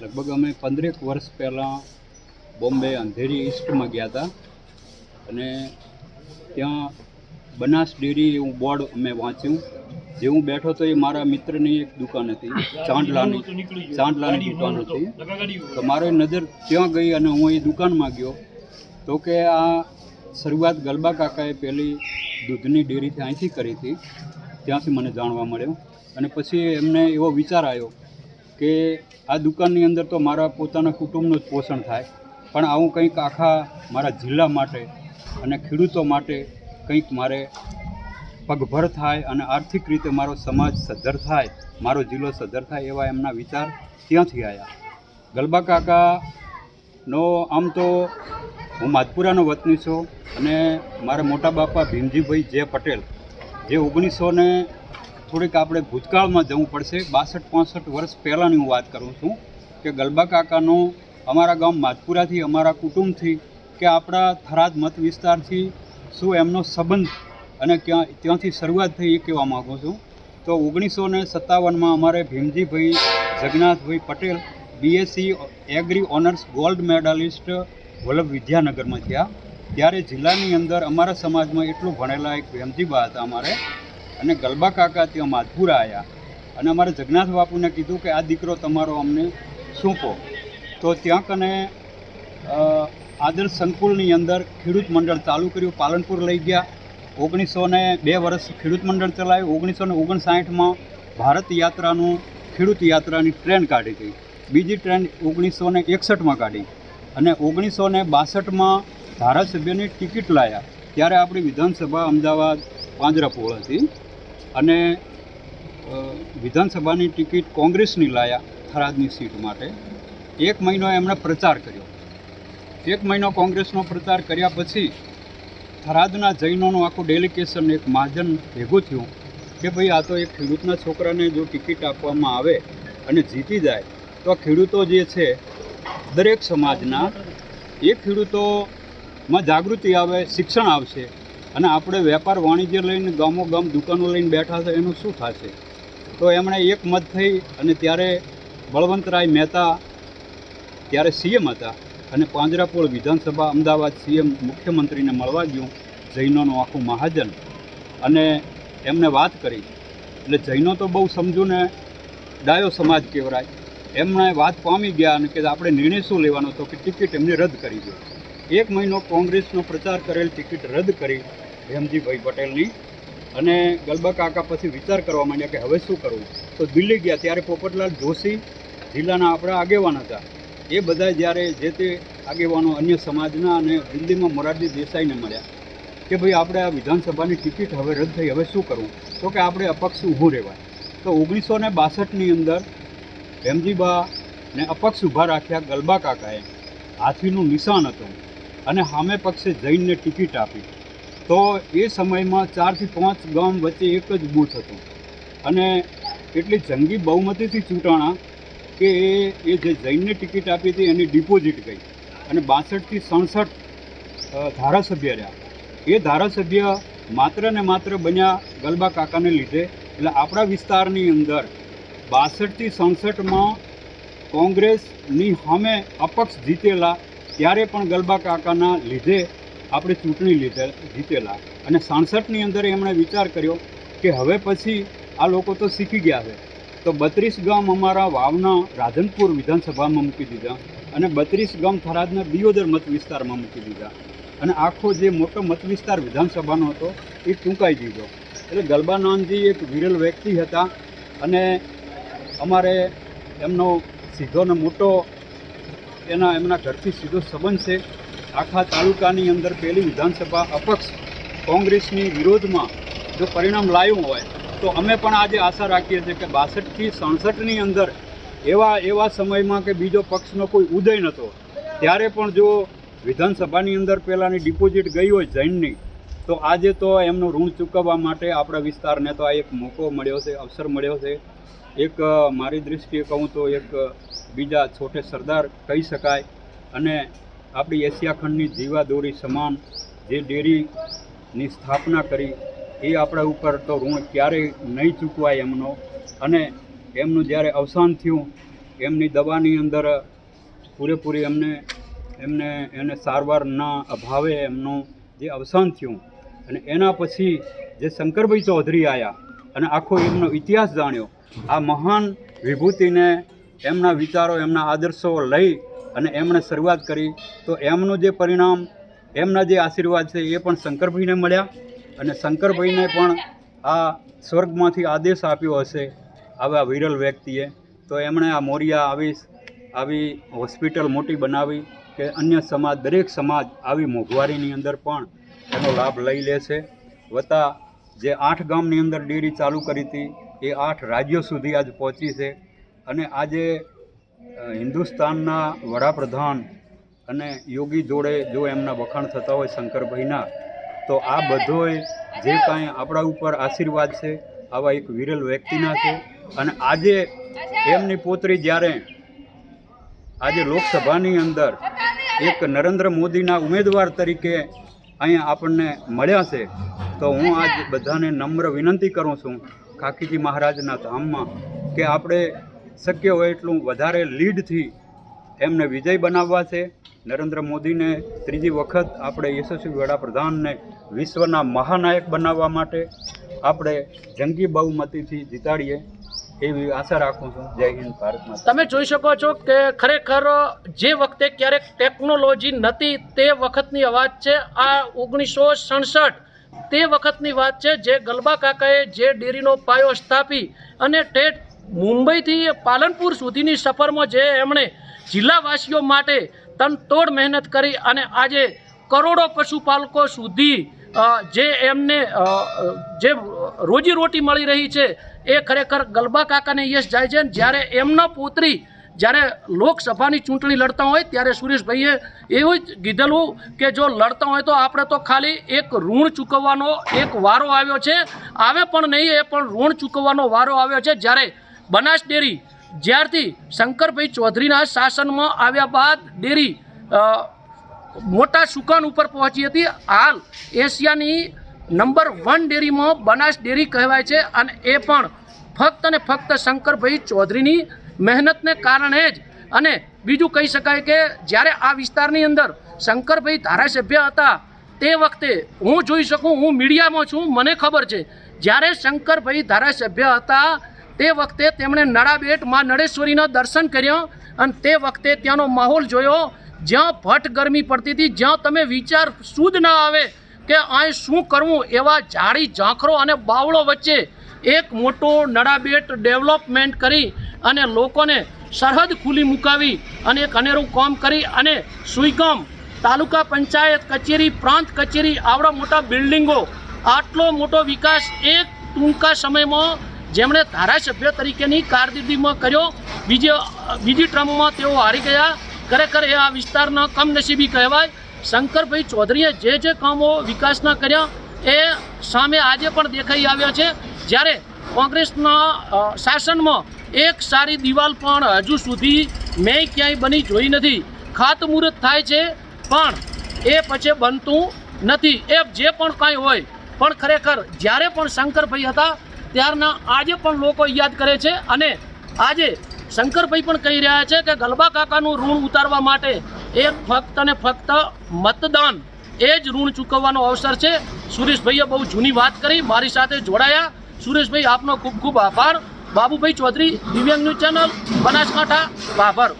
લગભગ અમે પંદરેક વર્ષ પહેલાં બોમ્બે અંધેરી ઈસ્ટમાં ગયા હતા. અને ત્યાં બનાસ ડેરી એવું બોર્ડ અમે વાંચ્યું. જે હું બેઠો તો એ મારા મિત્રની એક દુકાન હતી ચાંદલાની ચાંદલાની દુકાન હતી. તો મારી નજર ત્યાં ગઈ અને હું એ દુકાનમાં ગયો. તો કે આ શરૂઆત ગલબા કાકાએ પહેલી દૂધની ડેરીથી અહીંથી કરી હતી. ત્યાંથી મને જાણવા મળ્યું. અને પછી એમને એવો વિચાર આવ્યો કે આ દુકાનની અંદર તો મારા પોતાના કુટુંબનું જ પોષણ થાય. પણ આવું કંઈક આખા મારા જિલ્લા માટે અને ખેડૂતો માટે કંઈક મારે પગભર થાય અને આર્થિક રીતે મારો સમાજ સદ્ધર થાય, મારો જિલ્લો સદ્ધર થાય એવા એમના વિચાર ત્યાંથી આવ્યા ગલબા કાકાનો આમ તો હું માધપુરાનો વતની છું અને મારા મોટા બાપા ભીમજીભાઈ જે પટેલ, જે ઓગણીસો ને થોડીક આપણે ભૂતકાળમાં જવું પડશે. બાસઠ, પાસઠ વર્ષ પહેલાંની હું વાત કરું છું કે ગલબા કાકાનો અમારા ગામ માધપુરાથી અમારા કુટુંબથી કે આપણા થરાદ મત વિસ્તારથી શું એમનો સંબંધ અને ક્યાં, ત્યાંથી શરૂઆત થઈ એ કહેવા માગું છું. તો ઓગણીસો ને સત્તાવનમાં અમારે Bhimjibhai Jagannathbhai Patel BSc agri honours gold medallist Vallabh વિદ્યાનગરમાં થયા. ત્યારે જિલ્લાની અંદર અમારા સમાજમાં એટલું ભણેલા એક ભીમજીબા હતા અમારે. અને ગલબા કાકા ત્યાં માધપુરા આવ્યા અને અમારે જગન્નાથ બાપુને કીધું કે આ દીકરો તમારો અમને સોંપો. તો ત્યાં કને આદર્શ સંકુલની અંદર ખેડૂત મંડળ ચાલુ કર્યું. પાલનપુર લઈ ગયા. ઓગણીસો ને બે વર્ષ ખેડૂત મંડળ ચલાવ્યું ઓગણીસો ને ઓગણસાઠમાં ભારત યાત્રાનું ખેડૂત યાત્રાની ટ્રેન કાઢી હતી બીજી ટ્રેન ઓગણીસો ને એકસઠમાં કાઢી. અને ઓગણીસો ને બાસઠમાં ધારાસભ્યની ટિકિટ લાયા. ત્યારે આપણી વિધાનસભા અમદાવાદ પાંજરાપોળ હતી. અને વિધાનસભાની ટિકિટ કોંગ્રેસની લાયા થરાદની સીટ માટે. એક મહિનો એમણે પ્રચાર કર્યો. એક મહિનો કોંગ્રેસનો પ્રચાર કર્યા પછી થરાદના જૈનોનું આખું ડેલિકેશન એક મહાજન ભેગું થયું કે ભાઈ આ તો એક ખેડૂતના છોકરાને જો ટિકિટ આપવામાં આવે અને જીતી જાય, તો ખેડૂતો જે છે, દરેક સમાજના, એ ખેડૂતોમાં જાગૃતિ આવે, શિક્ષણ આવશે અને આપણે વેપાર વાણિજ્ય લઈને ગામો ગામ દુકાનો લઈને બેઠા છે, એનું શું થશે? તો એમણે એક મત થઈ અને ત્યારે બળવંતરાય મહેતા ત્યારે સીએમ હતા અને પાંજરાપોળ વિધાનસભા અમદાવાદ સીએમ મુખ્યમંત્રીને મળવા ગયું જૈનોનું આખું મહાજન. અને એમને વાત કરી. એટલે જૈનો તો બહુ સમજુને ડાયો સમાજ કહેવાય. એમણે વાત પામી ગયા અને કે આપણે નિર્ણય શું લેવાનો? તો કે ટિકિટ એમને રદ કરી દો. એક મહિનો કોંગ્રેસનો પ્રચાર કરેલ ટિકિટ રદ કરી હેમજીભાઈ પટેલની. અને ગલબા કાકા પછી વિચાર કરવા માંડ્યા કે હવે શું કરવું? તો દિલ્હી ગયા ત્યારે પોપટલાલ જોશી જિલ્લાના આપણા આગેવાન હતા. એ બધા જ્યારે જે તે આગેવાનો અન્ય સમાજના અને દિલ્હીમાં મોરારજી દેસાઈને મળ્યા કે ભાઈ આપણે આ વિધાનસભાની ટિકિટ હવે રદ થઈ, હવે શું કરવું? તો કે આપણે અપક્ષ ઊભું રહેવાય. તો ઓગણીસો ને બાસઠની અંદર હેમજીબા ને અપક્ષ ઊભા રાખ્યા ગલબા કાકાએ. હાથીનું નિશાન હતું. અને સામે પક્ષે જૈનને ટિકિટ આપી. તો એ સમયમાં ચારથી પાંચ ગામ વચ્ચે એક જ બૂથ હતું. અને એટલી જંગી બહુમતીથી ચૂંટાણા કે એ જે જૈનને ટિકિટ આપી હતી એની ડિપોઝિટ ગઈ. અને બાસઠથી સડસઠ ધારાસભ્ય રહ્યા. એ ધારાસભ્ય માત્ર ને માત્ર બન્યા ગલબા કાકાને લીધે. એટલે આપણા વિસ્તારની અંદર બાસઠથી સડસઠમાં કોંગ્રેસની સામે અપક્ષ જીતેલા ત્યારે પણ ગલબા કાકાના લીધે આપણે ચૂંટણી લીધે જીતેલા. અને સાણસઠની અંદર એમણે વિચાર કર્યો કે હવે પછી આ લોકો તો શીખી ગયા છે. તો બત્રીસ ગામ અમારા વાવના રાધનપુર વિધાનસભામાં મૂકી દીધા અને બત્રીસ ગામ થરાદના દિયોદર મત વિસ્તારમાં મૂકી દીધા. અને આખો જે મોટો મત વિસ્તાર વિધાનસભાનો હતો એ ટૂંકાઈ દીધો. એટલે ગલબાનંદજી એક વિરલ વ્યક્તિ હતા અને અમારે એમનો સીધો ને મોટો એના એમના ઘરથી સીધો સંબંધ છે. આખા તાલુકાની અંદર પહેલી વિધાનસભા અપક્ષ કોંગ્રેસની વિરોધમાં જો પરિણામ લાવ્યું હોય, તો અમે પણ આજે આશા રાખીએ છીએ કે બાસઠથી સડસઠની અંદર એવા એવા સમયમાં કે બીજો પક્ષનો કોઈ ઉદય નહોતો. ત્યારે પણ જો વિધાનસભાની અંદર પહેલાંની ડિપોઝિટ ગઈ હોય જૈનની, તો આજે તો એમનું ઋણ ચૂકવવા માટે આપણા વિસ્તારને તો આ એક મોકો મળ્યો છે, અવસર મળ્યો છે. એક મારી દૃષ્ટિએ કહું તો એક બીજા છોટે સરદાર કહી શકાય અને આપણી એશિયા ખંડની જીવાદોરી સમાન જે ડેરીની સ્થાપના કરી, એ આપણા ઉપર તો ઋણ ક્યારેય નહીં ચૂકવાય એમનો. અને એમનું જ્યારે અવસાન થયું, એમની દવાની અંદર પૂરેપૂરી એમને એમને, એને સારવારના અભાવે એમનું જે અવસાન થયું. અને એના પછી જે શંકરભાઈ ચૌધરી આવ્યા અને આખો એમનો ઇતિહાસ જાણ્યો. આ મહાન વિભૂતિને એમના વિચારો, એમના આદર્શો લઈ અને એમણે શરૂઆત કરી. તો એમનું જે પરિણામ, એમના જે આશીર્વાદ છે એ પણ શંકરભાઈને મળ્યા અને શંકરભાઈને પણ આ સ્વર્ગમાંથી આદેશ આપ્યો હશે આવા વિરલ વ્યક્તિએ. તો એમણે આ મોરિયા આવી આવી હોસ્પિટલ મોટી બનાવી કે અન્ય સમાજ, દરેક સમાજ આવી મોંઘવારીની અંદર પણ એનો લાભ લઈ લે છે વત્તા જે આઠ ગામની અંદર ડેરી ચાલુ કરી હતી એ આઠ રાજ્યો સુધી આજ પહોંચી છે. અને આજે હિન્દુસ્તાનના વડાપ્રધાન અને યોગી જોડે જો એમના વખાણ થતા હોય શંકરભાઈના, તો આ બધોય જે કાંઈ આપણા ઉપર આશીર્વાદ છે, આવા એક વિરલ વ્યક્તિના છે. અને આજે એમની પોતરી જ્યારે આજે લોકસભાની અંદર એક નરેન્દ્ર મોદીના ઉમેદવાર તરીકે અહીંયા આપણને મળ્યા છે, તો હું આજ બધાને નમ્ર વિનંતી કરું છું કાકીજી મહારાજના ધામમાં કે આપણે શક્ય હોય એટલું વધારે લીડથી એમને વિજય બનાવવા છે. નરેન્દ્ર મોદીને ત્રીજી વખત આપણે યશસ્વી વડાપ્રધાનને વિશ્વના મહાનાયક બનાવવા માટે આપણે જંગી બહુમતીથી જીતાડીએ એવી આશા રાખું છું. જય હિન્દ, ભારત તમે જોઈ શકો છો કે ખરેખર જે વખતે ક્યારેક ટેકનોલોજી નથી તે વખતની અવાજ છે. આ ઓગણીસો સડસઠ તે વખતની વાત છે જે ગલબા કાકાએ જે ડેરીનો પાયો સ્થાપી અને ઠેઠ મુંબઈથી પાલનપુર સુધીની સફરમાં જે એમણે જિલ્લાવાસીઓ માટે તનતોડ મહેનત કરી અને આજે કરોડો પશુપાલકો સુધી જે એમને જે રોજીરોટી મળી રહી છે એ ખરેખર ગલબા કાકાને યશ જાય છે જ્યારે એમના પુત્રી જ્યારે લોકસભાની ચૂંટણી લડતા હોય ત્યારે સુરેશભાઈએ એવું જ કીધેલું કે જો લડતા હોય તો આપણે તો ખાલી એક ઋણ ચૂકવવાનો એક વારો આવ્યો છે. આવે પણ નહીં, એ પણ ઋણ ચૂકવવાનો વારો આવ્યો છે. જ્યારે બનાસ ડેરી જ્યારથી શંકરભાઈ ચૌધરીના શાસનમાં આવ્યા બાદ ડેરી મોટા સુકાન ઉપર પહોંચી હતી. હાલ એશિયાની નંબર વન ડેરીમાં બનાસ ડેરી કહેવાય છે અને એ પણ ફક્ત અને ફક્ત શંકરભાઈ ચૌધરીની મહેનતને કારણે જ. અને બીજું કહી શકાય કે જ્યારે આ વિસ્તારની અંદર શંકરભાઈ ધારાસભ્ય હતા, તે વખતે હું જોઈ શકું, હું મીડિયામાં છું, મને ખબર છે. જ્યારે શંકરભાઈ ધારાસભ્ય હતા, તે વખતે તેમણે નડાબેટ મા નળેશ્વરીના દર્શન કર્યા અને તે વખતે ત્યાંનો માહોલ જોયો. જ્યાં ભટ્ટ ગરમી પડતી હતી, જ્યાં તમે વિચાર શુદ્ધ ના આવે કે અહીં શું કરવું એવા જાડી ઝાંખરો અને બાવળો વચ્ચે એક મોટો નડાબેટ ડેવલપમેન્ટ કરી અને લોકોને સરહદ ખુલ્લી મુકાવી અને એક અનેરું કામ કરી અને સુઈગામ તાલુકા પંચાયત કચેરી, પ્રાંત કચેરી, આવડા મોટા બિલ્ડિંગો, આટલો મોટો વિકાસ એક ટૂંકા સમયમાં જેમણે ધારાસભ્ય તરીકેની કારકિર્દીમાં કર્યો. બીજી બીજી ટ્રમમાં તેઓ હારી ગયા. ખરેખર એ આ વિસ્તારના કમનસીબી કહેવાય. શંકરભાઈ ચૌધરીએ જે જે કામો વિકાસના કર્યા એ સામે આજે પણ દેખાઈ આવ્યા છે. જ્યારે કોંગ્રેસના શાસનમાં એક સારી દિવાલ પણ હજુ સુધી મેં ક્યાંય બની જોઈ નથી. ખાતમુહૂર્ત થાય છે, પણ એ પછી બનતું નથી. એ જે પણ કાંઈ હોય, પણ ખરેખર જ્યારે પણ શંકરભાઈ હતા, ત્યારના આજે પણ લોકો યાદ કરે છે અને આજે શંકરભાઈ પણ કહી રહ્યા છે કે ગલબા કાકાનું ઋણ ઉતારવા માટે એક ફક્ત ને ફક્ત મતદાન, એ જ ઋણ ચૂકવવાનો અવસર છે. સુરેશભાઈએ બહુ જૂની વાત કરી, મારી સાથે જોડાયા. સુરેશભાઈ આપનો ખૂબ ખૂબ આભાર. બાબુભાઈ ચૌધરી દિવ્યાંગ ન્યૂઝ ચેનલ બનાસકાંઠા બાબર